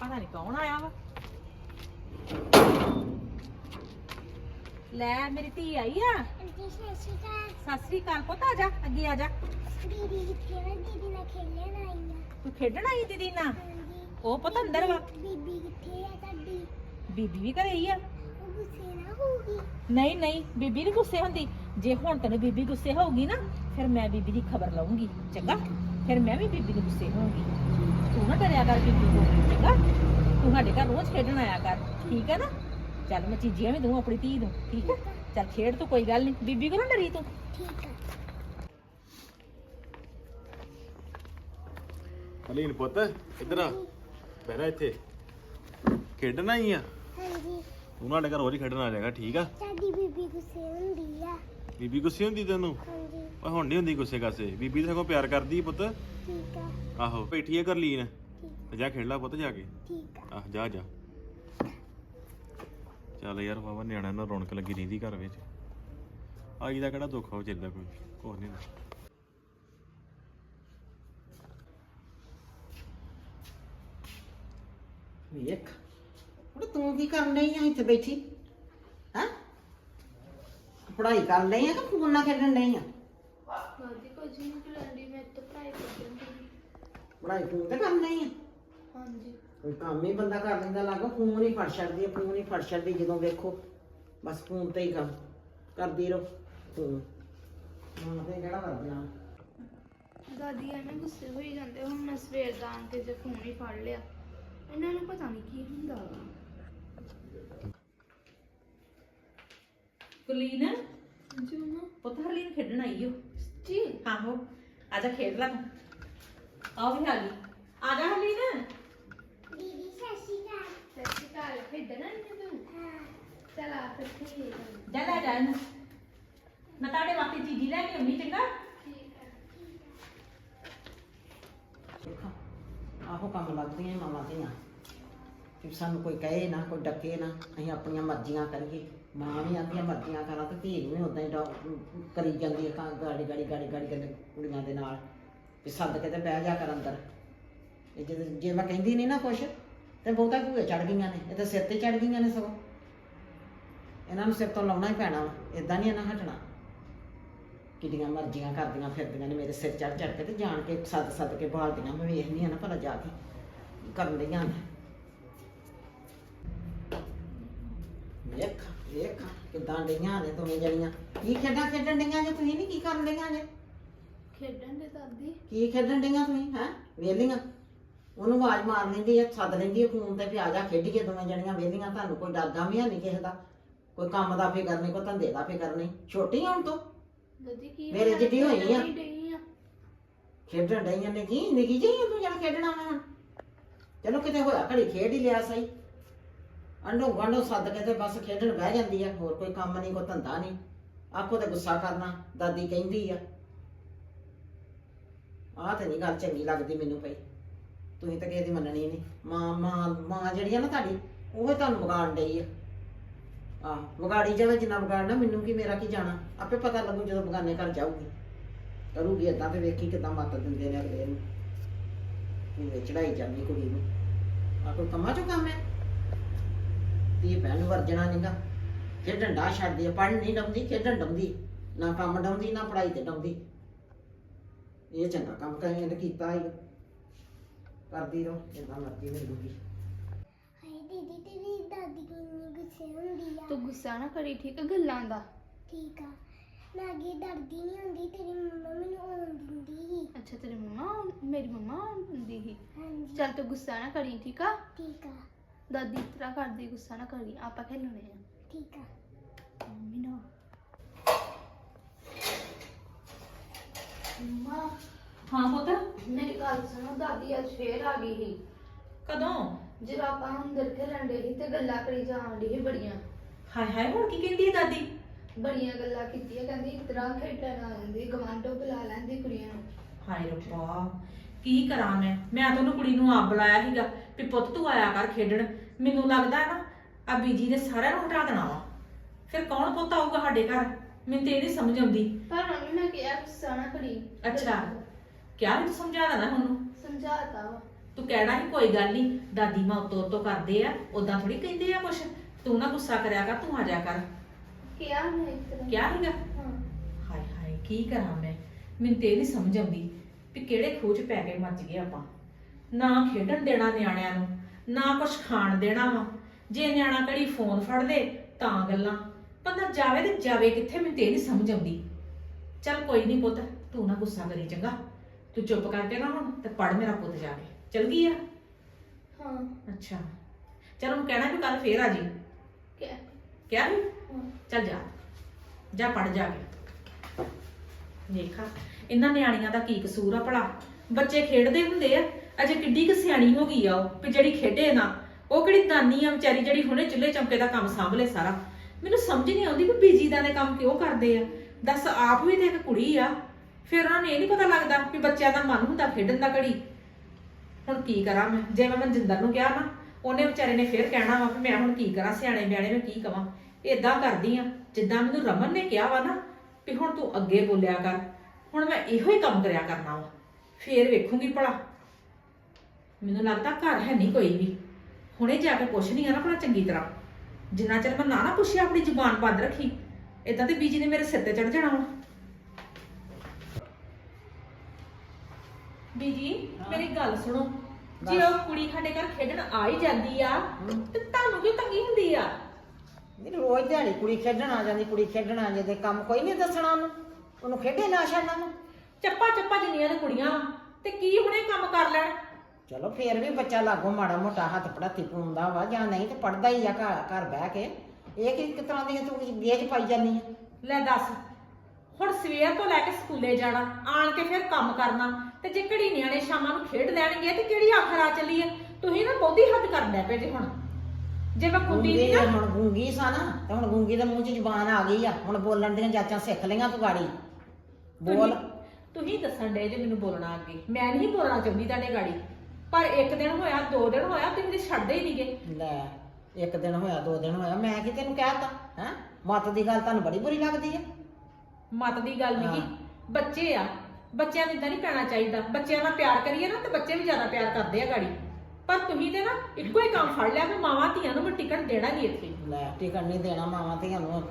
ਪਤਾ ਨਹੀਂ ਕੌਣ ਆਇਆ ਵਾ? ਲੈ ਮੇਰੀ ਧੀ ਆਈ ਆ। ਆਂਟੀ ਸਤਿ ਸ਼੍ਰੀ ਅਕਾਲ। ਸਤਿ ਸ੍ਰੀ ਅਕਾਲ ਪੁੱਤ ਆ ਜਾ ਅੱਗੇ ਆ ਜਾ। ਦੀਦੀ ਕਿੱਥੇ ਵਾ ਦੀਦੀ ਨਾਲ ਖੇਲਣ ਆਈ ਆ? ਤੂੰ ਖੇਡਣ ਆਈ ਦੀਦੀ ਨਾਲ? ਹਾਂਜੀ। ਉਹ ਪੁੱਤ ਅੰਦਰ ਵਾ। ਬੀਬੀ ਕਿੱਥੇ ਆ ਤੁਹਾਡੀ? ਬੀਬੀ ਵੀ ਘਰੇ ਹੀ ਆ। ਉਹ ਗੁੱਸੇ ਨਾ ਹੋਊਗੀ। ਨਹੀਂ ਨਹੀਂ ਬੀਬੀ ਨਹੀਂ ਗੁੱਸੇ ਹੁੰਦੀ। ਜੇ ਹੁਣ ਤੈਨੂੰ ਬੀਬੀ ਗੁੱਸੇ ਹੋਊਗੀ ਨਾ ਫਿਰ ਮੈਂ ਬੀਬੀ ਦੀ ਖਬਰ ਲਵਾਂਗੀ ਚੰਗਾ? ਫਿਰ ਮੈਂ ਵੀ ਬੀਬੀ ਨੂੰ ਗੁੱਸੇ ਹੋਊਂਗੀ। ਤੂੰ ਨਾ ਡਰਿਆ ਕਰ ਬੀਬੀ ਤੋਂ ਚੰਗਾ ਤੂੰ ਸਾਡੇ ਘਰ ਰੋਜ਼ ਖੇਡਣ ਆਇਆ ਕਰ ਠੀਕ ਹੈ ਨਾ? ਚੱਲ ਮੈਂ ਚੀਜ਼ੀਆਂ ਵੀ ਦੂੰ ਆਪਣੀ ਧੀ ਨੂੰ ਠੀਕ ਹੈ ਚੱਲ ਖੇਡ ਤੂੰ ਕੋਈ ਗੱਲ ਨਹੀਂ ਬੀਬੀ ਕੋ ਨਾ ਡਰੀ ਤੂੰ? ਠੀਕ ਆ ਹਲੀਨ ਪੁੱਤ ਇੱਧਰ ਆ। ਬਹਿਰਾ ਇੱਥੇ। ਖੇਡਣਾ ਹੀ ਆ? ਹਾਂਜੀ। ਤੂੰ ਸਾਡੇ ਘਰ ਰੋਜ਼ ਹੀ ਖੇਡਣ ਆ ਜਾਏਗਾ ਠੀਕ ਆ? ਸਾਡੀ ਬੀਬੀ ਗੁੱਸੇ ਹੁੰਦੀ ਆ। ਬੀਬੀ ਗੁੱਸੇ ਹੁੰਦੀ ਤੈਨੂੰ? ਹਾਂਜੀ। ਓਏ ਹੁਣ ਨਹੀਂ ਹੁੰਦੀ ਗੁੱਸੇ ਕਾਸੇ? ਬੀਬੀ ਤਾਂ ਸਗੋਂ ਪਿਆਰ ਕਰਦੀ ਪੁੱਤ। ਠੀਕ ਆ। ਆਹੋ ਬੈਠੀ ਆ ਕਰ ਲੀਨ ਠੀਕ। ਤੇ ਜਾ ਖੇਡ ਲੈ ਪੁੱਤ ਜਾ ਕੇ। ਠੀਕ ਆ। ਆਹ ਜਾ ਜਾ। ਚੱਲ ਯਾਰ ਬਾਬਾ ਨਿਆਣਿਆਂ ਨਾਲ ਰੌਣਕ ਲੱਗੀ ਰਹਿੰਦੀ ਘਰ ਵਿੱਚ। ਆਈ ਦਾ ਕਿਹੜਾ ਦੁੱਖ ਹੋ ਚੱਲਦਾ ਕੋਈ। ਕੁਛ ਨਹੀਂ ਹੁੰਦਾ। ਵੇਖ ਉਹ ਤੂੰ ਕੀ ਕਰਨ ਲਈ ਆ ਇੱਥੇ ਬੈਠੀ? ਪੜ੍ਹਾਈ ਕਰਨ ਲਈ ਆ ਕਿ ਫੋਨ ਨਾਲ ਖੇਡਣ ਲਈ ਆ? ਦਾਦੀ ਕੁਝ ਨਹੀਂ ਕਰਦੀ ਮੈਂ ਤਾਂ ਪੜ੍ਹਾਈ ਕਰਦੀ ਹਾਂ ਪੜ੍ਹਾਈ ਫੋਨ ਤੇ ਕਰਨ ਲਈ ਆ? ਹਾਂਜੀ। ਕੋਈ ਕੰਮ ਹੀ ਬੰਦਾ ਕਰ ਲੈਂਦਾ ਲੱਗਾ ਫੋਨ ਹੀ ਫੜ ਛੱਡਦੀ ਆ ਫੋਨ ਹੀ ਫੜ ਛੱਡਦੀ ਜਦੋਂ ਵੇਖੋ। ਬਸ ਫੋਨ ਤੇ ਹੀ ਕੰਮ ਕਰਦੀ ਰਹੋ ਫੋਨ। ਹੁਣ ਤੇ ਕਿਹੜਾ ਵਰਜਣਾ ਦਾਦੀ ਐਵੇਂ ਗੁੱਸੇ ਹੋਈ ਜਾਂਦੇ ਹੁਣ ਮੈਂ ਸਵੇਰ ਦਾ ਆਣ ਕੇ ਜੇ ਫੋਨ ਹੀ ਫੜ ਲਿਆ। ਇਹਨਾਂ ਨੂੰ ਪਤਾ ਨਹੀਂ ਕੀ ਹੁੰਦਾ ਵਾ। ਕੁਲੀਨ? ਜੀ ਮਮਾ ਪੁੱਤ ਹਰਲੀਨ ਖੇਡਣ ਆਈ ਓ। ਜੀ ਆਹੋ ਆ ਜਾ ਖੇਡ ਲੈ ਤੂੰ। ਆ ਵੀ ਆ ਗਈ। ਆ ਜਾ ਹਰਲੀਨ। ਦੀਦੀ ਸਤਿ ਸ਼੍ਰੀ ਅਕਾਲ। ਸਤਿ ਸ਼੍ਰੀ ਅਕਾਲ। ਖੇਡਣਾ ਨਹੀਂ ਤੂੰ? ਹਾਂ। ਚਲਾ ਫਿਰ ਖੇਡ ਜਾ ਲੈ ਜਾ ਇਹਨੂੰ। ਮੈਂ ਤੁਹਾਡੇ ਵਾਸਤੇ ਚੀਜ਼ੀ ਲੈ ਕੇ ਆਉਣੀ ਚੰਗਾ? ਠੀਕ ਹੈ ਦੇਖਾਂ। ਆਹੋ ਕੰਮ ਲੱਗਦੀਆਂ ਮਾਵਾਂ ਧੀਆਂ। ਕਿ ਸਾਨੂੰ ਕੋਈ ਕਹੇ ਨਾ, ਕੋਈ ਡੱਕੇ ਨਾ, ਅਸੀਂ ਆਪਣੀਆਂ ਮਰਜ਼ੀਆਂ ਕਰੀਏ। ਮਾਂ ਵੀ ਆਪਣੀਆਂ ਮਰਜ਼ੀਆਂ ਕਰਾਂ ਤੇ ਧੀ ਨੂੰ ਵੀ ਉਦਾਂ ਹੀ ਡਾ- ਕਰੀ ਜਾਂਦੀ ਹੈ ਕਾਂ ਗਾੜੀ ਗਾੜੀ ਗਾੜੀ ਗਾੜੀ ਕਹਿੰਦੇ ਕੁੜੀਆਂ ਦੇ ਨਾਲ। ਵੀ ਸੱਦ ਕੇ ਤੇ ਬਹਿ ਜਾ ਕਰ ਅੰਦਰ। ਇਹ ਜੇ ਜੇ ਮੈਂ ਕਹਿੰਦੀ ਨਹੀਂ ਨਾ ਕੁਛ, ਤੇ ਬਹੁਤਾ ਭੂਏ ਚੜ ਗਈਆਂ ਨੇ, ਇਹ ਤਾਂ ਸਿਰ ਤੇ ਚੜ ਗਈਆਂ ਨੇ ਸਗੋਂ। ਇਹਨਾਂ ਨੂੰ ਸਿਰ ਤੋਂ ਲਾਉਣਾ ਹੀ ਪੈਣਾ ਵਾ ਇਦਾਂ ਨਹੀਂ ਇਹਨਾਂ ਹਟਣਾ। ਕਿੱਡੀਆਂ ਮਰਜ਼ੀਆਂ ਕਰਦੀਆਂ ਫਿਰਦੀਆਂ ਨੇ, ਮੇਰੇ ਸਿਰ ਚੜ ਚੜ ਕੇ ਤੇ ਜਾਣ ਕੇ ਸੱਦ ਸੱਦ ਕੇ ਬਾਲਦੀਆਂ ਮੈਂ ਵੇਖਦੀ ਆ ਨਾ ਭਲਾ ਜਾ ਕੇ ਕਰਨ ਲਈਆਂ ਨੇ। ਵੇਖ ਵੇਖ ਕਿਦਾਂ ਡਈਆਂ ਨੇ ਦੋਵੇਂ ਜਣੀਆਂ। ਕੀ ਖੇਡਾਂ ਖੇਡਣ ਡਈਆਂ ਜੇ ਤੁਸੀਂ? ਨਹੀਂ ਕੀ ਕਰਨ ਡਈਆਂ ਜੇ? ਖੇਡਣ ਦੇ ਦਾਦੀ। ਕੀ ਖੇਡਣ ਡਈਆਂ ਤੁਸੀਂ ਹੈ? ਵੇਲੀਆਂ ਉਹਨੂੰ ਆਵਾਜ਼ ਮਾਰ ਲੈਂਦੀ ਹੈ ਸੱਦ ਲੈਂਦੀ ਹੈ ਫੋਨ ਤੇ ਵੀ ਆ ਜਾ ਖੇਡੀਏ ਦੋਵੇਂ ਜਣੀਆਂ ਵੇਲੀਆਂ ਤੁਹਾਨੂੰ ਕੋਈ ਡਰਦਾ ਵੀ ਹੈ ਨਹੀਂ ਕਿਸੇ ਦਾ। ਕੋਈ ਕੰਮ ਦਾ ਫਿਕਰ ਨਹੀਂ ਕੋਈ ਧੰਦੇ ਦਾ ਫਿਕਰ ਨਹੀਂ। ਛੋਟੀ ਹੁਣ ਤੋਂ? ਦਾਦੀ ਕੀ ਮੇਰੇ ਹੋਇਆ? ਜਿੱਡੀ ਹੋਈ ਆ। ਖੇਡਣ ਹੀ ਡਈ ਆ। ਖੇਡਣ ਡਈਆਂ ਨੇ ਕੀ? ਨਿੱਕੀ ਜਿਹੀ ਆ ਤੂੰ ਜਿਹੜਾ ਖੇਡਣਾ ਵਾ ਹੁਣ। ਚਲੋ ਕਿਤੇ ਹੋਇਆ ਘੜੀ ਖੇਡ ਹੀ ਲਿਆ ਸਹੀ। ਅੰਡੋ ਗਾਂਡੋ ਸੱਦ ਕੇ ਤੇ ਬਸ ਖੇਡਣ ਬਹਿ ਜਾਂਦੀ ਆ, ਹੋਰ ਕੋਈ ਕੰਮ ਨਹੀਂ, ਕੋਈ ਧੰਦਾ ਨਹੀਂ। ਆਖੋ ਤੇ ਗੁੱਸਾ ਕਰਨਾ, ਦਾਦੀ ਕਹਿੰਦੀ ਆ। ਆਹ ਤੇ ਨਹੀਂ ਗੱਲ ਚੰਗੀ ਲੱਗਦੀ ਮੈਨੂੰ ਪਈ ਤੁਸੀਂ ਤਾਂ ਕਿਸੇ ਦੀ ਮੰਨਣੀ ਨਹੀਂ। ਮਾਂ ਮਾਂ ਮਾਂ ਜਿਹੜੀ ਆ ਨਾ ਤੁਹਾਡੀ, ਉਹ ਹੀ ਤੁਹਾਨੂੰ ਵਿਗਾੜਨ ਡਈ ਆ। ਆਹ, ਵਿਗਾੜੀ ਜਾਵੇ ਜਿੰਨਾ ਵਿਗਾੜਨਾ, ਮੈਨੂੰ ਕੀ, ਮੇਰਾ ਕੀ ਜਾਣਾ? ਆਪੇ ਪਤਾ ਲੱਗੂ ਜਦੋਂ ਬਗਾਨੇ ਘਰ ਜਾਊਗੀ। ਕਰੂਗੀ ਏਦਾਂ ਤੇ ਵੇਖੀ ਕਿਦਾਂ ਮੱਤ ਦਿੰਦੇ ਨੇ ਅਗਲੇ ਨੂੰ। ਪੂਰੇ ਚੜਾਈ ਜਾਂਦੀ ਕੁੜੀ ਨੂੰ। ਆ ਕੋਈ ਕੰਮਾਂ ਚੋਂ ਕੰਮ ਹੈ? ਤੀ ਭੈਣ ਨੂੰ ਵਰਜਣਾ ਨਹੀਂਗਾ ਖੇਡਣ ਦਾ ਛੱਡਦੀ ਆ ਪੜ੍ਹਨ ਨਹੀਂ ਡਾਉਂਦੀ ਖੇਡਣ ਡਾਉਂਦੀ ਨਾ ਕੰਮ ਡਾਉਂਦੀ ਨਾ ਪੜ੍ਹਾਈ ਤੇ ਡਾਉਂਦੀ ਇਹ ਚੰਗਾ ਕੰਮ ਕਹੀਂ ਇਹਨੇ ਕੀਤਾ ਹੀ ਕਰਦੀ ਰਹੋ ਜਿੰਨਾ ਮਰਜ਼ੀ ਮਿਲੂਗੀ। ਹਾਏ ਦੀਦੀ ਤੇਰੀ ਦਾਦੀ ਕਿੰਨੀ ਗੁੱਸੇ ਹੁੰਦੀ ਆ। ਤੂੰ ਗੁੱਸਾ ਨਾ ਕਰੀ ਠੀਕ ਗੱਲਾਂ ਦਾ। ਠੀਕ ਆ। ਮੈਂ ਅੱਗੇ ਡਰਦੀ ਨਹੀਂ ਹੁੰਦੀ ਤੇਰੀ ਮੰਮਾ ਮੈਨੂੰ ਆਉਣ ਦਿੰਦੀ ਸੀ। ਅੱਛਾ ਤੇਰੀ ਮੰਮਾ ਮੇਰੀ ਮੰਮਾ ਹੁੰਦੀ ਸੀ। ਹਾਂਜੀ। ਚੱਲ ਤੂੰ ਗੁੱਸਾ ਨਾ ਕਰੀ ਠੀਕ ਆ? ਠੀਕ ਆ। ਦਾਦੀ ਇਸ ਤਰ੍ਹਾਂ ਕਰਦੀ ਗੁੱਸਾ ਨਾ ਕਰੀ ਆਪਾਂ ਖੇਲਣੇ ਆ। ਠੀਕ ਆ। ਮੰਮੀ ਨਾ। ਮੰਮਾ। ਹਾਂ ਪੁੱਤ? ਮੇਰੀ ਗੱਲ ਸੁਣੋ ਦਾਦੀ ਅੱਜ ਫੇਰ ਆ ਗਈ ਸੀ। ਕਦੋਂ? ਜਦੋਂ ਆਪਾਂ ਅੰਦਰ ਖੇਲਣ ਦੇ ਸੀ ਤੇ ਗੱਲਾਂ ਕਰੀ ਜਾਣ ਦੀ ਸੀ ਬੜੀਆਂ। ਹਾਏ ਹਾਏ ਹੁਣ ਕੀ ਕਹਿੰਦੀ ਹੈ ਦਾਦੀ? ਬੜੀਆਂ ਗੱਲਾਂ ਕੀਤੀਆਂ ਕਹਿੰਦੀ ਇਸ ਤਰ੍ਹਾਂ ਖੇਡਣ ਆ ਜਾਂਦੀ ਗਵਾਂਢੋਂ ਬੁਲਾ ਲੈਂਦੀ ਕੁੜੀਆਂ ਨੂੰ। ਹਾਏ ਰੱਬਾ ਕੀ ਕਰਾਂ ਮੈਂ? ਮੈਂ ਤਾਂ ਉਹਨੂੰ ਕੁੜੀ ਨੂੰ ਆਪ ਬੁਲਾਇਆ ਸੀਗਾ। ਵੀ ਪੁੱਤ ਤੂੰ ਆਇਆ ਕਰ ਖੇਡਣ। ਮੈਨੂੰ ਲੱਗਦਾ ਨਾ ਆ ਬੀਜੀ ਨੇ ਸਾਰਿਆਂ ਨੂੰ ਹਟਾ ਦੇਣਾ ਵਾ। ਫਿਰ ਕੌਣ ਪੁੱਤ ਆਊਗਾ ਸਾਡੇ ਘਰ? ਮੈਨੂੰ ਤੇ ਇਹ ਨਹੀਂ ਸਮਝ ਆਉਂਦੀ। ਪਰ ਮੰਮੀ ਮੈਂ ਕਿਹਾ ਗੁੱਸਾ ਨਾ ਕਰੀ ਅੱਛਾ। ਕਿਆ ਵੀ ਤੂੰ ਸਮਝਾ ਦੇਣਾ ਉਹਨੂੰ? ਸਮਝਾਤਾ ਵਾ। ਤੂੰ ਕਹਿਣਾ ਹੀ ਕੋਈ ਗੱਲ ਨਹੀਂ ਦਾਦੀ ਮਾਂ ਉਤੋਂ ਉਤੋਂ ਕਰਦੇ ਆ ਉਦਾਂ ਥੋੜੀ ਕਹਿੰਦੇ ਆ ਕੁਛ। ਤੂੰ ਨਾ ਗੁੱਸਾ ਕਰਿਆ ਕਰ ਤੂੰ ਆ ਜਾ ਕਰ। ਕਿਹਾ ਮੈਂ ਇੱਕ ਤਰ੍ਹਾਂ ਕਿਆ ਹੈਗਾ ਹਾਂ। ਹਾਏ ਹਾਏ ਕੀ ਕਰਾਂ ਮੈਂ? ਮੈਨੂੰ ਤੇ ਇਹ ਨਹੀਂ ਸਮਝ ਆਉਂਦੀ ਵੀ ਕਿਹੜੇ ਖੋਜ ਪੈ ਕੇ ਮੱਚ ਗਏ ਆਪਾਂ। ਨਾ ਖੇਡਣ ਦੇਣਾ ਨਿਆਣਿਆਂ ਨੂੰ ਨਾ ਕੁਛ ਖਾਣ ਦੇਣਾ ਵਾ। ਜੇ ਨਿਆਣਾ ਕੜੀ ਫੋਨ ਫੜ ਦੇ ਤਾਂ ਗੱਲਾਂ ਬੰਦਾ ਜਾਵੇ ਤੇ ਜਾਵੇ ਕਿੱਥੇ ਮੈਨੂੰ ਤੇ ਇਹ ਨਹੀਂ ਸਮਝ ਆਉਂਦੀ। ਚੱਲ ਕੋਈ ਨਹੀਂ ਪੁੱਤ ਤੂੰ ਨਾ ਗੁੱਸਾ ਕਰੀ ਚੰਗਾ। ਤੂੰ ਚੁੱਪ ਕਰਕੇ ਨਾ ਹੁਣ ਤੇ ਪੜ ਮੇਰਾ ਪੁੱਤ ਜਾ ਕੇ। ਚਲ ਗਈ ਆ? ਹਾਂ। ਅੱਛਾ। ਚਲ ਉਹਨੂੰ ਕਹਿਣਾ ਵੀ ਕੱਲ ਫੇਰ ਆ ਜੀ। ਕਿਹਾ ਕਿਹਾ ਨੀ? ਚੱਲ ਜਾ। ਜਾ ਪੜ ਜਾ ਕੇ। ਦੇਖਾ ਇਹਨਾਂ ਨਿਆਣੀਆਂ ਦਾ ਕੀ ਕਸੂਰ ਆ ਭਲਾ? ਬੱਚੇ ਖੇਡਦੇ ਹੁੰਦੇ ਆ, ਅਜੇ ਕਿੱਡੀ ਕੁ ਸਿਆਣੀ ਹੋ ਗਈ ਆ ਉਹ, ਵੀ ਜਿਹੜੀ ਖੇਡੇ ਨਾ, ਉਹ ਕਿਹੜੀ ਦਾਨੀ ਆ ਵਿਚਾਰੀ ਜਿਹੜੀ ਹੁਣੇ ਚੁੱਲ੍ਹੇ ਚੌਂਕੇ ਦਾ ਕੰਮ ਸਾਂਭ ਲੇ ਸਾਰਾ। ਮੈਨੂੰ ਸਮਝ ਨਹੀਂ ਆਉਂਦੀ ਵੀ ਬੀਜੀ ਦਾ ਕੰਮ ਕਿਉਂ ਕਰਦੇ ਆ। ਦੱਸ ਆਪ ਵੀ ਤੇ ਇੱਕ ਕੁੜੀ ਆ, ਫਿਰ ਉਹਨਾਂ ਨੂੰ ਇਹ ਨਹੀਂ ਪਤਾ ਲੱਗਦਾ ਵੀ ਬੱਚਿਆਂ ਦਾ ਮਨ ਹੁੰਦਾ ਖੇਡਣ ਦਾ ਘੜੀ। ਹੁਣ ਕੀ ਕਰਾਂ ਮੈਂ? ਜੇ ਮੈਂ ਮਨਜਿੰਦਰ ਨੂੰ ਕਿਹਾ ਨਾ, ਉਹਨੇ ਵਿਚਾਰੇ ਨੇ ਫਿਰ ਕਹਿਣਾ ਵਾ ਵੀ ਮੈਂ ਹੁਣ ਕੀ ਕਰਾਂ, ਸਿਆਣੇ ਬਿਆਣੇ ਨੂੰ ਕੀ ਕਵਾਂ। ਏਦਾਂ ਕਰਦੀ ਆ, ਜਿੱਦਾਂ ਮੈਨੂੰ ਰਮਨ ਨੇ ਕਿਹਾ ਵਾ ਨਾ, ਵੀ ਹੁਣ ਤੂੰ ਅੱਗੇ ਬੋਲਿਆ ਕਰ। ਹੁਣ ਮੈਂ ਇਹੋ ਹੀ ਕੰਮ ਕਰਿਆ ਕਰਨਾ ਵਾ। ਫੇਰ ਵੇਖੂੰਗੀ ਭਲਾ। ਮੈਨੂੰ ਲੱਗਦਾ ਘਰ ਹੈ ਨਹੀਂ ਕੋਈ ਵੀ। ਹੁਣੇ ਜਾ ਕੇ ਪੁੱਛਣੀ ਆ ਨਾ ਭਲਾ ਚੰਗੀ ਤਰ੍ਹਾਂ। ਜਿੰਨਾ ਚਿਰ ਮੈਂ ਨਾ ਨਾ ਪੁੱਛਿਆ ਆਪਣੀ ਜ਼ੁਬਾਨ ਬੰਦ ਰੱਖੀ ਏਦਾਂ ਤੇ ਬੀਜੀ ਨੇ ਮੇਰੇ ਸਿਰ ਤੇ ਚੜ ਜਾਣਾ ਵਾ ਬੀਜੀ ਮੇਰੀ ਗੱਲ ਸੁਣੋ। ਜੇ ਉਹ ਕੁੜੀ ਸਾਡੇ ਘਰ ਖੇਡਣ ਆ ਹੀ ਜਾਂਦੀ ਆ ਤੇ ਤੁਹਾਨੂੰ ਕਿਉਂ ਤੰਗੀ ਹੁੰਦੀ ਆ? ਨਹੀਂ ਰੋਜ਼ ਦਿਹਾੜੀ ਕੁੜੀ ਖੇਡਣ ਆ ਜਾਂਦੀ ਕੁੜੀ ਖੇਡਣ ਆ ਜਾਂਦੀ ਕੰਮ ਕੋਈ ਨਹੀਂ ਦੱਸਣਾ ਉਹਨੂੰ। ਉਹਨੂੰ ਖੇਡੇ ਨਾ ਛੱਡਣਾ ਨੂੰ। ਚੱਪਾ ਚੱਪਾ ਜਿੰਨੀਆਂ ਨੇ ਕੁੜੀਆਂ। ਵਾਂ, ਤੇ ਕੀ ਹੁਣੇ ਕੰਮ ਕਰ ਲੈਣ? ਚਲੋ ਫੇਰ ਵੀ ਬੱਚਾ ਲਾਗੋ ਮਾੜਾ ਮੋਟਾ ਹੱਥ ਪੜਾਤੀ ਪਾਉਂਦਾ ਵਾ ਜਾਂ ਨਹੀਂ ਤੇ ਪੜਦਾ ਹੀ ਆ ਘਰ ਘਰ ਬਹਿ ਕੇ। ਇਹ ਕਿ ਕਿਸ ਤਰ੍ਹਾਂ ਦੀਆਂ ਤੂੰ ਗੇਜ ਪਾਈ ਜਾਂਦੀ ਆ? ਲੈ ਦੱਸ ਹੁਣ ਸਵੇਰ ਤੋਂ ਲੈ ਕੇ ਸਕੂਲੇ ਜਾਣਾ ਆਣ ਕੇ ਫਿਰ ਕੰਮ ਕਰਨਾ ਤੇ ਜੇ ਘੜੀ ਨਿਆਣੇ ਸ਼ਾਮਾਂ ਨੂੰ ਖੇਡ ਲੈਣਗੇ ਤੇ ਕਿਹੜੀ ਆਖਰ ਆ ਚੱਲੀ ਹੈ ਤੁਸੀਂ ਨਾ ਬਹੁਤੀ ਹੱਦ ਕਰਨ ਲੱਗ ਪਏ ਜੇ ਹੁਣ। ਜੇ ਮੈਂ ਕੁੰਦੀ ਗੂੰਗੀ ਨਹੀਂ ਨਾ ਹੁਣ ਗੂੰਗੀ ਸਾ ਨਾ ਤੇ ਹੁਣ ਗੂੰਗੀ ਦੇ ਮੂੰਹ 'ਚ ਜ਼ੁਬਾਨ ਆ ਗਈ ਆ। ਹੁਣ ਬੋਲਣ ਦੀਆਂ ਜਾਚਾਂ ਸਿੱਖ ਲਈਆਂ ਤੂੰ ਗਾੜੀ। ਬੋਲ। ਤੁਸੀਂ- ਦੱਸਣ ਡੇ ਜੇ ਮੈਨੂੰ ਬੋਲਣਾ ਅੱਗੇ। ਮੈਂ ਨਹੀਂ ਬੋਲਣਾ ਚਾਹੁੰਦੀ ਤੁਹਾਡੇ ਗਾੜੀ। ਪਰ ਇੱਕ ਦਿਨ ਹੋਇਆ ਦੋ ਦਿਨ ਹੋਇਆ ਤੁਸੀਂ ਤੇ ਛੱਡਦੇ ਹੀ ਨਹੀਂਗੇ। ਲੈ ਇੱਕ ਦਿਨ ਹੋਇਆ ਦੋ ਦਿਨ ਹੋਇਆ ਮੈਂ ਕੀ ਤੈਨੂੰ ਕਹਿਤਾ ਹੈ? ਮੱਤ ਦੀ ਗੱਲ ਤੁਹਾਨੂੰ ਬੜੀ ਬੁਰੀ ਲੱਗਦੀ ਆ। ਮਤ ਦੀ ਗੱਲ ਨਹੀਂ ਹਾਂ। ਬੱਚੇ ਆ। ਬੱਚਿਆਂ ਨੂੰ ਇਦਾਂ ਨਹੀਂ ਪੈਣਾ ਚਾਹੀਦਾ। ਬੱਚਿਆਂ ਨਾਲ ਪਿਆਰ ਕਰੀਏ ਨਾ ਤੇ ਬੱਚੇ ਵੀ ਜ਼ਿਆਦਾ ਪਿਆਰ ਕਰਦੇ ਆ ਗਾੜੀ। ਪਰ ਤੁਸੀਂ ਤੇ ਨਾ ਇੱਕੋ ਹੀ ਕੰਮ ਫੜ ਲਿਆ ਕਿ ਮਾਵਾਂ ਧੀਆਂ ਨੂੰ ਮੈਂ ਟਿਕਟ ਦੇਣਾ ਨਹੀਂ ਇੱਥੇ। ਲੈ ਟਿਕਣ ਨਹੀਂ ਦੇਣਾ ਮਾਵਾਂ ਧੀਆਂ ਨੂੰ।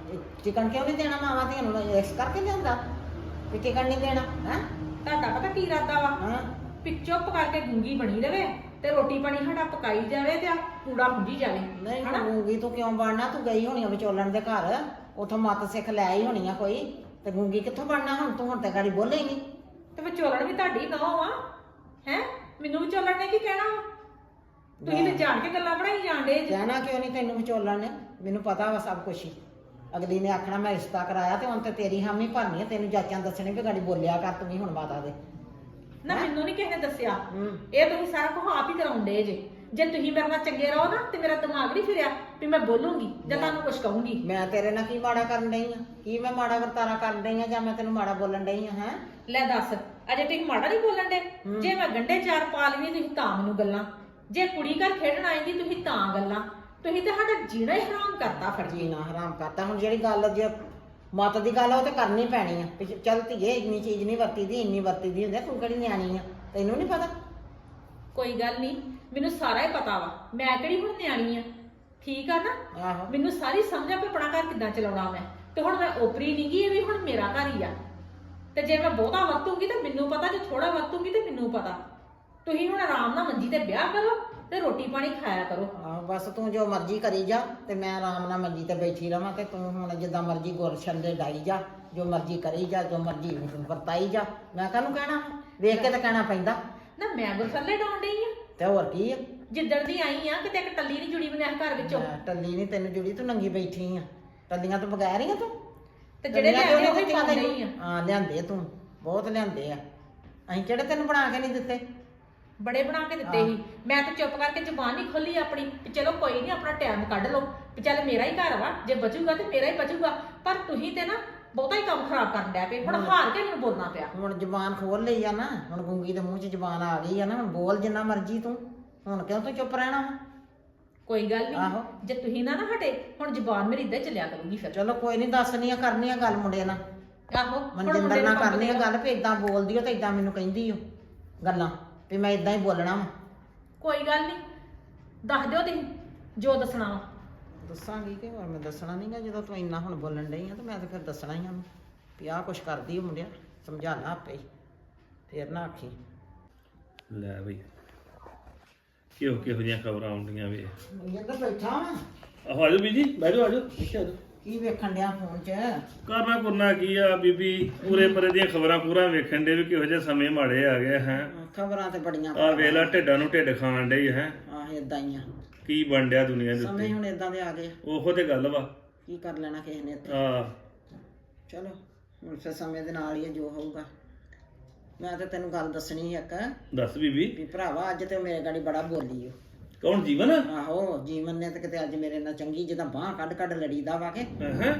ਟਿਕਣ ਕਿਉਂ ਨਹੀਂ ਦੇਣਾ ਮਾਵਾਂ ਧੀਆਂ ਨੂੰ? ਇਸ ਕਰਕੇ ਲਿਆਂਦਾ। ਵੀ ਟਿਕਣ ਨਹੀਂ ਦੇਣਾ ਹੈ? ਤੁਹਾਡਾ ਪਤਾ ਕੀ ਇਰਾਦਾ ਵਾ? ਹਾਂ। ਵੀ ਚੁੱਪ ਕਰਕੇ ਗੁੰਗੀ ਬਣੀ ਰਵੇ ਤੇ ਰੋਟੀ ਪਾਣੀ ਸਾਡਾ ਪਕਾਈ ਜਾਵੇ ਤੇ ਆ ਕੂੜਾ ਹੁੰਜੀ ਜਾਵੇ ਨਹੀਂ ਹਨਾ? ਗੂੰਗੀ ਤੂੰ ਕਿਉਂ ਬਣਨਾ? ਤੂੰ ਗਈ ਹੋਣੀ ਆ ਵਿਚੋਲਣ ਦੇ ਘਰ। ਉਥੋਂ ਮੱਤ ਸਿੱਖ ਲੈ ਹੀ ਹੋਣੀ ਆ ਕੋਈ। ਤੇ ਗੂੰਗੀ ਕਿੱਥੋਂ ਬਣਨਾ ਹੁਣ? ਤੂੰ ਹੁਣ ਤੇ ਗਾੜੀ ਬੋਲੇ ਨਹੀਂ ਤੇ ਵਿਚੋਲਣ ਵੀ ਤੁਹਾਡੀ ਨੌ ਆ ਹੈ? ਮੈਨੂੰ ਵਿਚੋਲਣ ਨੇ ਕੀ ਕਹਿਣਾ ਵਾ? ਤੁਸੀਂ ਤੇ ਜਾਣ ਕੇ ਗੱਲਾਂ ਬਣਾਈ ਜਾਂਦੇ ਜੇ। ਕਹਿਣਾ ਕਿਉਂ ਨਹੀਂ ਤੈਨੂੰ ਵਿਚੋਲਣ ਨੇ? ਮੈਨੂੰ ਪਤਾ ਵਾ ਸਭ ਕੁਝ ਹੀ। ਅਗਲੀ ਨੇ ਆਖਣਾ ਮੈਂ ਰਿਸ਼ਤਾ ਕਰਾਇਆ ਤੇ ਹੁਣ ਤੇ ਤੇਰੀ ਹਾਮੀ ਭਰਨੀ ਆ ਤੈਨੂੰ ਜਾਚਾਂ ਦੱਸਣੀ ਵੀ ਗਾੜੀ ਬੋਲਿਆ ਕਰ ਤੂੰ ਵੀ ਹੁਣ ਮਾਤਾ ਦੇ। ਨਾ ਮੈਨੂੰ ਨਹੀਂ ਕਿਸੇ ਨੇ ਦੱਸਿਆ। ਹੂੰ। ਇਹ ਤੁਸੀਂ ਸਾਰਾ ਕੁਝ ਆਪ ਹੀ ਕਰਾਉਂਦੇ ਜੇ। ਜੇ ਤੁਸੀਂ ਮੇਰੇ ਨਾਲ ਚੰਗੇ ਰਹੋ ਨਾ ਤੇ ਮੇਰਾ ਦਿਮਾਗ ਨਹੀਂ ਫਿਰਿਆ ਵੀ ਮੈਂ ਬੋਲੂੰਗੀ ਜਾਂ ਤੁਹਾਨੂੰ ਕੁਝ ਕਹੂੰਗੀ। ਮੈਂ ਤੇਰੇ ਨਾਲ ਕੀ ਮਾੜਾ ਕਰਨ ਡਈ ਆ? ਕੀ ਮੈਂ ਮਾੜਾ ਵਰਤਾਰਾ ਕਰਨ ਡਈ ਆ ਜਾਂ ਮੈਂ ਤੈਨੂੰ ਮਾੜਾ ਬੋਲਣ ਡਈ ਆ ਹੈ? ਲੈ ਦੱਸ ਅਜੇ ਤੁਸੀਂ ਮਾੜਾ ਨਹੀਂ ਬੋਲਣ ਦੇ ਜੇ ਮੈਂ ਗੰਡੇ ਚਾਰ ਪਾ ਲਵੀ ਤੁਸੀਂ ਤਾਂ ਮੈਨੂੰ ਗੱਲਾਂ। ਜੇ ਕੁੜੀ ਘਰ ਖੇਡਣ ਆਏਗੀ ਤੁਸੀਂ ਤਾਂ ਗੱਲਾਂ। ਤੁਸੀਂ ਤਾਂ ਸਾਡਾ ਜੀਣਾ ਹੀ ਹਰਾਮ ਕਰਤਾ ਫਿਰ। ਜੀ ਜੀਣਾ ਹਰਾਮ ਕਰਤਾ। ਹੁਣ ਜਿਹੜੀ ਗੱਲ ਜੇ ਮਤ ਦੀ ਗੱਲ ਆ ਉਹ ਤੇ ਕਰਨੀ ਪੈਣੀ ਆ। ਵੀ ਚੱਲ ਧੀਏ ਇੰਨੀ ਚੀਜ਼ ਨਹੀਂ ਵਰਤੀਦੀ ਇੰਨੀ ਵਰਤੀਦੀ ਹੁੰਦੀ ਆ, ਤੂੰ ਕਿਹੜੀ ਨਿਆਣੀ ਆ? ਤੈਨੂੰ ਨਹੀਂ ਪਤਾ? ਕੋਈ ਗੱਲ ਨਹੀਂ ਮੈਨੂੰ ਸਾਰਾ ਹੀ ਪਤਾ ਵਾ। ਮੈਂ ਕਿਹੜੀ ਹੁਣ ਨਿਆਣੀ ਆ? ਠੀਕ ਆ ਨਾ? ਆਹੋ। ਮੈਨੂੰ ਸਾਰੀ ਸਮਝ ਆ ਵੀ ਆਪਣਾ ਘਰ ਕਿੱਦਾਂ ਚਲਾਉਣਾ ਮੈਂ। ਤੇ ਹੁਣ ਮੈਂ ਓਪਰੀ ਨਹੀਂ ਗਈ ਇਹ ਵੀ ਹੁਣ ਮੇਰਾ ਘਰ ਹੀ ਆ। ਤੇ ਜੇ ਮੈਂ ਬਹੁਤਾ ਵਰਤੂੰਗੀ ਤੇ ਮੈਨੂੰ ਪਤਾ ਜੇ ਥੋੜਾ ਵਰਤੂੰਗੀ ਤੇ ਮੈਨੂੰ ਪਤਾ। ਤੁਸੀਂ ਹੁਣ ਆਰਾਮ ਨਾਲ ਮੰਜੀ ਤੇ ਵਿਆਹ ਕਰੋ। ਤੇ ਰੋਟੀ ਪਾਣੀ ਖਾਇਆ ਕਰੋ। ਆਹੋ ਬਸ ਤੂੰ ਜੋ ਮਰਜ਼ੀ ਕਰੀ ਜਾ ਤੇ ਮੈਂ ਆਰਾਮ ਨਾਲ ਮੰਜੀ ਤੇ ਬੈਠੀ ਰਵਾਂ ਤੇ ਤੂੰ ਹੁਣ ਜਿੱਦਾਂ ਮਰਜ਼ੀ ਗੁਰ ਛੱਲੇ ਡਾਈ ਜਾ ਜੋ ਮਰਜ਼ੀ ਕਰੀ ਜਾ ਜੋ ਮਰਜ਼ੀ ਵਰਤਾਈ ਜਾ। ਮੈਂ ਕਾਹਨੂੰ ਕਹਿਣਾ ਵੇਖ ਕੇ ਤਾਂ ਕਹਿਣਾ ਪੈਂਦਾ। ਨਾ ਮੈਂ ਗੁਰਸੱਲੇ ਡਾਉਣ ਡਈ ਆ। ਤੇ ਹੋਰ ਕੀ ਆ? ਜਿੱਦਣ ਦੀ ਆਈ ਆ ਕਿਤੇ ਇੱਕ ਟੱਲੀ ਨਹੀਂ ਜੁੜੀ ਬਣਿਆ ਘਰ ਵਿੱਚੋਂ। ਮੈਂ ਟੱਲੀ ਨਹੀਂ ਤੈਨੂੰ ਜੁੜੀ ਤੂੰ ਨੰਗੀ ਬੈਠੀ ਆ। ਟੱਲੀਆਂ ਤੋਂ ਬਗੈਰ ਹੀ ਆ ਤੂੰ? ਤੇ ਜਿਹੜੇ ਟੱਲੀਆਂ ਕਿਉਂ ਲਿਆਂਦੇ ਉਹ ਨਹੀਂ ਹੀ? ਹੀ ਆ। ਹਾਂ ਲਿਆਂਦੇ ਤੂੰ ਬਹੁਤ ਲਿਆਂਦੇ ਆ। ਅਸੀਂ ਕਿਹੜੇ ਤੈਨੂੰ ਬਣਾ ਕੇ ਨਹੀਂ ਦਿੱਤੇ? ਬੜੇ ਬਣਾ ਕੇ ਦਿੱਤੇ ਸੀ। ਮੈਂ ਤਾਂ ਚੁੱਪ ਕਰਕੇ ਜ਼ੁਬਾਨ ਨਹੀਂ ਖੋਲੀ ਆਪਣੀ ਵੀ ਚਲੋ ਕੋਈ ਨਹੀਂ ਆਪਣਾ ਟਾਈਮ ਕੱਢ ਲਓ। ਵੀ ਚੱਲ ਮੇਰਾ ਹੀ ਘਰ ਵਾ ਜੇ ਬਚੂਗਾ ਤੇ ਮੇਰਾ ਹੀ ਬਚੂਗਾ। ਪਰ ਤੁਸੀਂ ਤੇ ਨਾ ਬਹੁਤਾ ਹੀ ਕੰਮ ਖਰਾਬ ਕਰਨ ਡਿਆ ਪਏ। ਹੁਣ ਹਾਰ ਕੇ ਮੈਨੂੰ ਬੋਲਣਾ ਪਿਆ। ਹੁਣ ਜ਼ਬਾਨ ਖੋਲ ਲਈ ਆ ਨਾ ਹੁਣ ਗੁੰਗੀ ਦੇ ਮੂੰਹ 'ਚ ਜ਼ਬਾਨ ਆ ਗਈ ਆ ਨਾ ਹੁਣ ਬੋਲ ਜਿੰਨਾ ਮਰਜ਼ੀ ਤੂੰ। ਹੁਣ ਕਿਉਂ ਤੂੰ ਚੁੱਪ ਰਹਿਣਾ ਵਾ? ਕੋਈ ਗੱਲ ਆਹੋ। ਨਹੀਂ ਜੇ ਤੁਸੀਂ ਨਾ ਨਾ ਹਟੇ ਹੁਣ ਜ਼ੁਬਾਨ ਮੇਰੀ ਇੱਦਾਂ ਚੱਲਿਆ ਕਰੂਗੀ ਫਿਰ। ਚਲੋ ਕੋਈ ਨਹੀਂ ਦੱਸਣੀ ਆ ਕਰਨੀ ਆ ਗੱਲ ਮੁੰਡੇ ਨਾਲ। ਆਹੋ ਹੁਣ ਮਨਜਿੰਦਰ ਮੁੰਡੇ ਨਾਲ ਨੂੰ ਕੰਮ ਕਰਨੀ ਆ ਗੱਲ ਵੀ ਇਦਾਂ ਬੋਲਦੀ ਓ ਤੇ ਇਦਾਂ ਮੈਨੂੰ ਕਹਿੰਦੀ ਓ ਗੱਲਾਂ। ਵੀ ਮੈਂ ਇਦਾਂ ਹੀ ਬੋਲਣਾ ਵਾ। ਕੋਈ ਗੱਲ ਨਹੀਂ ਦੱਸ ਦਿਓ ਤੁਸੀਂ ਜੋ ਦੱਸਣਾ ਵਾ। ਦੱਸਾਂਗੀ ਕਿ ਹੋਰ ਮੈਂ ਦੱਸਣਾ ਨਹੀਂਗਾ ਜਦੋਂ ਤੂੰ ਇੰਨਾ ਹੁਣ ਬੋਲਣ ਡਈ ਆ ਤਾਂ ਮੈਂ ਤਾਂ ਫਿਰ ਦੱਸਣਾ ਹੀ ਆ ਉਹਨੂੰ ਵੀ ਆਹ ਕੁਛ ਕਰਦੀ ਆ ਮੁੰਡਿਆ ਸਮਝਾਣਾ ਆਪੇ ਹੀ ਫੇਰ ਨਾ ਆਖੀ। ਲੈ ਬਈ ਕਿਹੋ ਕਿਹੋ ਜਿਹੀਆਂ ਖਬਰਾਂ ਆਉਂਦੀਆਂ ਵੇ। ਮੈਂ ਤਾਂ ਬੈਠਾ ਵਾਂ। ਆਹੋ ਆਜੋ ਬੀਜੀ ਬੈਠੋ ਆਜੋ ਇੱਥੇ ਆਜੋ। ਕੀ ਵੇਖਣ ਡਿਆ ਫੋਨ 'ਚ? ਕਰਨਾ ਕਰਨਾ ਕੀ ਆ ਬੀਬੀ ਪੂਰੇ ਪਰੇ ਦੀਆਂ ਖਬਰਾਂ ਪੂਰਾ ਵੇਖਣ ਦੇ ਵੀ ਕਿਹੋ ਜਿਹੇ ਸਮੇਂ ਮਾੜੇ ਆ ਗਏ ਹੈ। ਖਬਰਾਂ ਤੇ ਬੜੀਆਂ ਆ ਵੇਲਾ ਢਿੱਡਾਂ ਨੂੰ ਢਿੱਡ ਖਾਣ ਡਈ ਹੈ। ਆਹ ਇਦਾਂ ਹੀ ਆ। ਕੀ ਬਣ ਡਿਆ ਦੁਨੀਆ ਦੇ ਸਮੇਂ ਹੁਣ ਇਦਾਂ ਦੇ ਆ ਗਏ। ਉਹੋ ਤੇ ਗੱਲ ਵਾ। ਕੀ ਕਰ ਲੈਣਾ ਕਿਸੇ ਨੇ ਇੱਥੇ? ਆ ਚਲੋ ਹੁਣ ਫਿਰ ਸਮੇਂ ਦੇ ਨਾਲ ਹੀ ਆ ਜੋ ਹੋਊਗਾ। ਮੈਂ ਤਾਂ ਤੈਨੂੰ ਗੱਲ ਦੱਸਣੀ ਸੀ ਇੱਕ। ਦੱਸ ਬੀਬੀ। ਵੀ ਭਰਾਵਾ ਅੱਜ ਤੇ ਮੇਰੇ ਗਾੜੀ ਬੜਾ ਬੋਲੀ ਓ। ਕੌਣ ਜੀਵਨ? ਆਹੋ ਜੀਵਨ ਨੇ ਤੇ ਕਿਤੇ ਅੱਜ ਮੇਰੇ ਨਾਲ ਚੰਗੀ ਜਿਹਦਾ ਬਾਹ ਕੱਢ ਕੱਢ ਲੜੀਦਾ ਵਾ ਕੇ।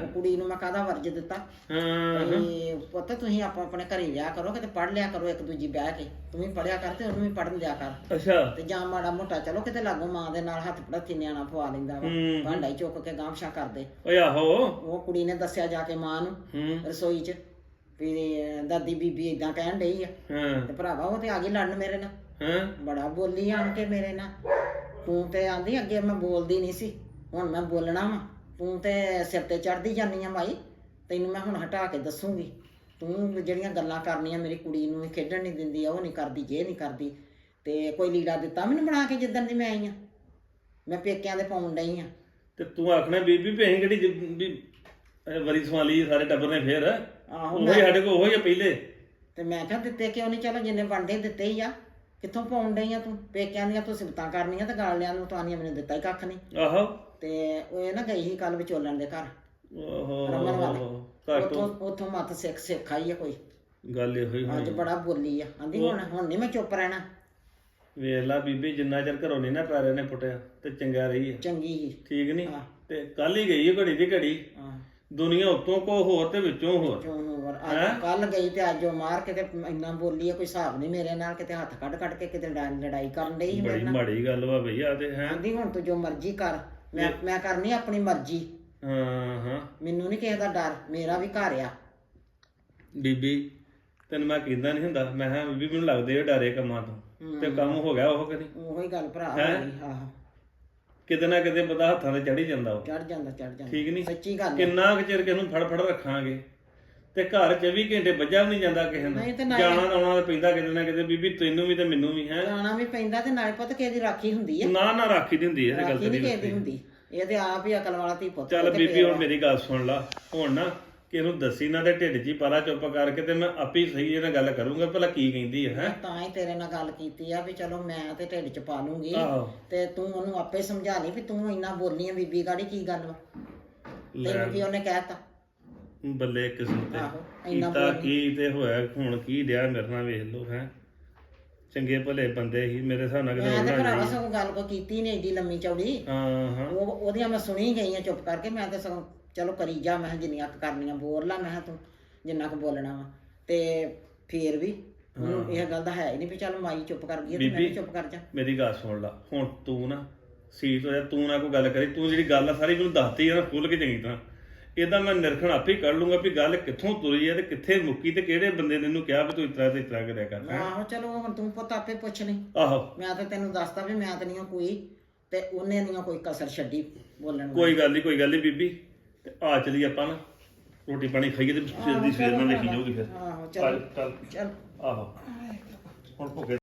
ਉਹ ਕੁੜੀ ਨੂੰ ਮੈਂ ਕਾਹਦਾ ਵਰਜ ਦਿੱਤਾ? ਹਾਂ ਤੇ ਪੁੱਤ ਤੁਸੀਂ ਆਪੋ ਆਪਣੇ ਘਰੇ ਲਿਆ ਕਰੋ ਕਿਤੇ ਪੜ ਲਿਆ ਕਰੋ ਇੱਕ ਦੂਜੀ ਬਹਿ ਕੇ। ਤੂੰ ਵੀ ਪੜਿਆ ਕਰ ਤੇ ਉਹਨੂੰ ਵੀ ਪੜਨ ਦਿਆ ਕਰ। ਅੱਛਾ। ਤੇ ਜਾਂ ਮਾੜਾ ਮੋਟਾ ਚਲੋ ਕਿਤੇ ਲਾਗੋ ਮਾਂ ਦੇ ਨਾਲ ਹੱਥ ਪੜਾਤੀ ਨਿਆਣਾ ਪਵਾ ਲੈਂਦਾ ਵਾ। ਹੂੰ। ਭਾਂਡਾ ਹੀ ਚੁੱਕ ਕੇ ਗਾਂਵਸ਼ਾ ਕਰਦੇ। ਓਏ ਆਹੋ। ਉਹ ਕੁੜੀ ਨੇ ਦੱਸਿਆ ਜਾ ਕੇ ਮਾਂ ਨੂੰ ਹੂੰ। ਰਸੋਈ 'ਚ ਵੀ ਦਾਦੀ ਬੀਬੀ ਇਦਾਂ ਕਹਿਣ ਡਈ ਆ। ਹਾਂ। ਤੇ ਭਰਾਵਾ ਉਹ ਤੇ ਆ ਗਈ ਲੜਨ ਮੇਰੇ ਨਾਲ। ਹਾਂ। ਬੜਾ ਬੋਲੀ ਆਣ ਕੇ ਮੇਰੇ ਨਾਲ। ਤੂੰ ਤੇ ਆਂਦੀ ਅੱਗੇ ਮੈਂ ਬੋਲਦੀ ਨਹੀਂ ਸੀ ਹੁਣ ਮੈਂ ਬੋਲਣਾ ਵਾ। ਤੂੰ ਤੇ ਸਿਰ ਤੇ ਚੜਦੀ ਜਾਨੀ ਆ ਮਾਈ ਤੈਨੂੰ ਮੈਂ ਹੁਣ ਹਟਾ ਕੇ ਦੱਸੂਗੀ। ਤੂੰ ਜਿਹੜੀਆਂ ਗੱਲਾਂ ਕਰਨੀਆਂ ਮੇਰੀ ਕੁੜੀ ਨੂੰ ਖੇਡਣ ਨਹੀਂ ਦਿੰਦੀ ਆ ਉਹ ਨਹੀਂ ਕਰਦੀ ਜੇ ਨਹੀਂ ਕਰਦੀ ਤੇ ਕੋਈ ਲੀੜਾ ਦਿੱਤਾ ਮੈਨੂੰ ਬਣਾ ਕੇ ਜਿੱਦਣ ਦੀ ਮੈਂ ਆਈ ਆ। ਮੈਂ ਪੇਕਿਆਂ ਦੇ ਪਾਉਣ ਡਈ ਆ। ਤੇ ਤੂੰ ਆਖਣਾ ਬੀਬੀ ਭੇਂ ਕਿਹੜੀ ਜ- ਵੀ ਇਹ ਵਰੀ ਸਵਾਲੀ ਸਾਰੇ ਟੱਬਰ ਨੇ ਫੇਰ? ਆਹੋ ਉਹ ਮੈਂ ਸਾਡੇ ਕੋਲ ਉਹੀ ਆ ਪਹਿਲੇ। ਤੇ ਮੈਂ ਕਿਹਾ ਦਿੱਤੇ ਕਿਉਂ ਨਹੀਂ? ਚਲੋ ਜਿੰਨੇ ਬਣਦੇ ਦਿੱਤੇ ਹੀ ਆ। ਕਿੱਥੋਂ ਪਾਉਣ ਡਈ ਆ ਤੂੰ? ਪੇਕਿਆਂ ਦੀਆਂ ਤੂੰ ਸਿਫਤਾਂ ਕਰਨੀਆਂ ਤੇ ਗਾਲਿਆਂ ਨੂੰ ਤਾਨੀਆਂ ਮੈਨੂੰ ਦਿੱਤਾ ਹੀ ਕੱਖ ਨਹੀਂ। ਆਹੋ। ਤੇ ਉਹ ਇਹ ਨਾ ਗਈ ਸੀ ਕੱਲ ਵਿਚੋਲਣ ਦੇ ਘਰ। ਰਮਨ। ਘਰ ਉਥੋਂ ਤੋਂ। ਉਥੋਂ ਮੱਤ ਸਿੱਖ ਸਿੱਖ ਆਈ ਆ ਕੋਈ। ਗੱਲ ਇਹੋ ਹੀ ਅੱਜ ਹੋਈ ਬੜਾ ਬੋਲੀ ਆ। ਆਂਦੀ ਹੁਣ ਹੁਣ ਨਹੀਂ ਮੈਂ ਚੁੱਪ ਰਹਿਣਾ। ਵੇਖ ਲਾ ਬੀਬੀ ਜਿੰਨਾ ਚਿਰ ਘਰੋਂ ਨਹੀਂ ਨਾ ਪੈਰੇ ਨੇ ਪੁੱਟਿਆ ਤੇ ਚੰਗਾ ਰਹੀ ਹੈ ਚੰਗੀ ਠੀਕ ਨਹੀਂ ਹਾਂ। ਤੇ ਕੱਲ ਹੀ ਗਈ ਹੈ ਘੜੀ ਦੀ ਘੜੀ। ਹਾਂ। ਦੁਨੀਆ ਉਤੋਂ ਕੋ ਹੋਰ ਤੇ ਵਿੱਚੋਂ ਹੋਰ। ਚੋਂ ਹੋਰ। ਅੱਜ ਕੱਲ ਗਈ ਤੇ ਅੱਜ ਉਹ ਮਾਰ ਕੇ ਤੇ ਇੰਨਾ ਬੋਲੀ ਆ ਕੋਈ ਹਿਸਾਬ ਨਹੀਂ ਮੇਰੇ ਨਾਲ ਕਿਤੇ ਹੱਥ ਕੱਢ ਕੱਢ ਕੇ ਕਿਤੇ ਲੜਾ- ਲੜਾਈ ਕਰਨ ਡਈ ਸੀ ਮੇਰੇ ਬੜੀ ਨਾਲ। ਮਾੜੀ ਗੱਲ ਵਾ ਭਈਆ ਤੇ ਹੈ। ਆਂਦੀ ਹੁਣ ਤੂੰ ਜੋ ਮਰਜ਼ੀ ਕਰ। ਮੈਂ ਮੈਂ ਕਰਨੀ ਆਪਣੀ ਮਰਜ਼ੀ। ਹਾਂ ਹਾਂ। ਮੈਨੂੰ ਨਹੀਂ ਕਿਸੇ ਦਾ ਡਰ ਮੇਰਾ ਵੀ ਘਰ ਆ। ਬੀਬੀ ਤੈਨੂੰ ਮੈਂ ਕਹਿੰਦਾ ਨਹੀਂ ਹੁੰਦਾ। ਮੈਂ ਕਿਹਾ ਬੀਬੀ ਮੈਨੂੰ ਲੱਗਦੇ ਆ ਡਰੇ ਕੰਮਾਂ ਤੋਂ। ਤੇ ਕੰਮ ਹੋ ਗਿਆ ਉਹ ਕਦੀ? ਉਹੀ ਗੱਲ ਭਰਾ ਹੈਂ? ਆਹੋ। ਕਿਤੇ ਨਾ ਕਿਤੇ ਬੰਦਾ ਹੱਥਾਂ ਤੇ ਚੜੀ ਜਾਂਦਾ ਉਹ ਚੜ ਜਾਂਦਾ ਚੜ ਜਾਂਦਾ। ਠੀਕ ਨਹੀਂ ਸੱਚੀ ਗੱਲ। ਕਿੰਨਾ ਕੁ ਚਿਰ ਕਿਸ ਨੂੰ ਫੜ ਫੜ ਰੱਖਾਂਗੇ? ਤੇ ਘਰ 24 ਘੰਟੇ ਵੱਜਾ ਵੀ ਨਹੀਂ ਜਾਂਦਾ ਕਿਸੇ ਨਹੀਂ ਤੇ ਨੂੰ ਜਾਣਾ ਆਉਣਾ ਤਾਂ ਪੈਂਦਾ ਕਿਤੇ ਨਾ ਕਿਤੇ। ਬੀਬੀ ਤੈਨੂੰ ਵੀ ਤੇ ਮੈਨੂੰ ਵੀ ਹੈ। ਜਾਣਾ ਵੀ ਪੈਂਦਾ ਤੇ ਨਾਲੇ ਪੁੱਤ ਕਿਸੇ ਦੀ ਰਾਖੀ ਹੁੰਦੀ ਆ। ਨਾ ਨਾ ਰਾਖੀ ਦੀ ਹੁੰਦੀ ਹੈ ਇਹ ਗੱਲ ਰਾਖੀ ਨਹੀਂ ਕਿਸੇ ਦੀ ਹੁੰਦੀ। ਇਹ ਤੇ ਆਪ ਹੀ ਅਕਲ ਵਾਲਾ ਧੀ ਪੁੱਤ ਚੱਲ ਤੇ ਬੀਬੀ ਹੁਣ ਮੇਰੀ ਗੱਲ ਸੁਣ ਲਾ। ਹੁਣ ਨਾ ਕਿ ਇਹਨੂੰ ਦੱਸੀ ਨਾ ਤੇ ਢਿੱਡ 'ਚ ਹੀ ਪਾਰਾ ਚੁੱਪ ਕਰਕੇ ਤੇ ਮੈਂ ਆਪੇ ਹੀ ਸਹੀ ਇਹਨਾਂ ਗੱਲ ਕਰੂੰਗਾ ਭਲਾ ਕੀ ਕਹਿੰਦੀ ਹੈ? ਹੈਂ? ਤਾਂ ਹੀ ਤੇਰੇ ਨਾਲ ਗੱਲ ਕੀਤੀ ਆ ਵੀ ਚਲੋ ਮੈਂ ਤੇ ਢਿੱਡ ਚ ਪਾ ਲੂੰਗੀ। ਆਹੋ। ਤੇ ਤੂੰ ਉਹਨੂੰ ਆਪੇ ਸਮਝਾ ਲਈ ਵੀ ਤੂੰ ਇੰਨਾ ਬੋਲੀ ਆ ਬੀਬੀ ਗਾੜੀ ਕੀ ਗੱਲ ਵਾ? ਤੈਨੂੰ ਕੀ ਉਹਨੇ ਕਹਿਤਾ? ਬੱਲੇ ਕਿਸਮ ਤੇ। ਆਹੋ ਇੰਨਾ ਕੀਤਾ ਬੋਲੀ। ਕੀ ਤੇ ਹੋਇਆ ਹੁਣ ਕੀ ਡਿਆ ਮੇਰੇ ਨਾਲ ਵੇਖ ਲਓ ਹੈ? ਚੰਗੇ ਭਲੇ ਬੰਦੇ ਹੀ ਮੇਰੇ ਹਿਸਾਬ ਨਾਲ ਕਿਤੇ ਮੈਂ ਤੇ ਉਹਨਾਂ ਭਰਾਵਾ ਨੇ ਸਗੋਂ ਗੱਲ ਕੋ ਕੀਤੀ ਨਹੀਂ ਏਡੀ ਲੰਮੀ ਚੌੜੀ। ਹਾਂ ਹਾਂ। ਉਹ ਉਹਦੀਆਂ ਮੈਂ ਸੁਣੀ ਗਈ ਆ ਚੁੱਪ ਕਰਕੇ ਮੈਂ ਤੇ ਸਗੋਂ ਚਲੋ ਕਰੀ ਜਾ ਮੈਂ ਕਿਹਾ ਜਿੰਨੀਆਂ ਕੁ ਕਰਨੀਆਂ ਬੋਲ ਲਾ ਮੈਂ ਕਿਹਾ ਤੂੰ ਜਿੰਨਾ ਕੁ ਬੋਲਣਾ ਵਾ। ਤੇ ਫੇਰ ਵੀ ਉਹਨੂੰ ਇਹ ਗੱਲ ਦਾ ਹੈ ਹੀ ਨਹੀਂ ਵੀ ਚੱਲ ਮਾਈ ਚੁੱਪ ਕਰ ਗਈ ਆ ਤੇ ਮੈਂ ਵੀ ਬੀਬੀ। ਚੁੱਪ ਕਰ ਜਾ। ਮੇਰੀ ਗੱਲ ਸੁਣ ਲਾ। ਹੁਣ ਤੂੰ ਨਾ ਸੀਟ ਹੋ ਜਾ ਤੂੰ ਨਾ ਕੋਈ ਗੱਲ ਕਰੀ। ਤੂੰ ਜਿਹੜੀ ਗੱਲ ਆ ਸਾਰੀ ਮੈਨੂੰ ਦੱਸਤੀ ਆ ਨਾ ਖੁੱਲ ਕੇ ਚੰਗੀ ਤਰ੍ਹਾਂ। ਇਹਦਾ ਮੈਂ ਨਿਰਖਣ ਆਪੇ ਹੀ ਕੱਢ ਲੂੰਗਾ ਵੀ ਗੱਲ ਕਿੱਥੋਂ ਤੁਰੀ ਹੈ ਤੇ ਕਿੱਥੇ ਮੁੱਕੀ ਤੇ ਕਿਹੜੇ ਬੰਦੇ ਨੇ ਇਹਨੂੰ ਕਿਹਾ ਵੀ ਤੂੰ ਇਸ ਤਰ੍ਹਾਂ ਤੇ ਇਸ ਤਰ੍ਹਾਂ ਕਰਿਆ ਕਰ ਹੈਂ? ਆਹੋ ਚਲੋ ਹੁਣ ਤੂੰ ਪੁੱਤ ਆਪੇ ਪੁੱਛ ਲਈ। ਆਹੋ। ਮੈਂ ਤਾਂ ਤੈਨੂੰ ਦੱਸਦਾ ਵੀ ਮੈਂ ਤਾਂ ਨਹੀਂ ਕੋਈ ਤੇ ਉਹਨੇ ਨਹੀਂ ਕੋਈ ਕਸਰ ਛੱਡੀ ਬੋਲਣ ਨੂੰ ਕੋਈ ਗੱਲ ਨਹੀਂ ਕੋਈ ਗੱਲ ਨਹੀਂ ਬੀਬੀ। ਤੇ ਆ ਚਲੀ ਆਪਾਂ ਨਾ ਰੋਟੀ ਪਾਣੀ ਖਾਈਏ ਤੇ ਸਵੇਰ ਦੀ ਸਵੇਰ ਨਾਲ ਦੇਖੀ ਜਾਊਗੀ ਫਿਰ। ਆਹੋ ਚੱਲ ਚਲ ਚੱਲ। ਚਲ। ਆਹੋ। ਹੁਣ ਭੁੱਖੇ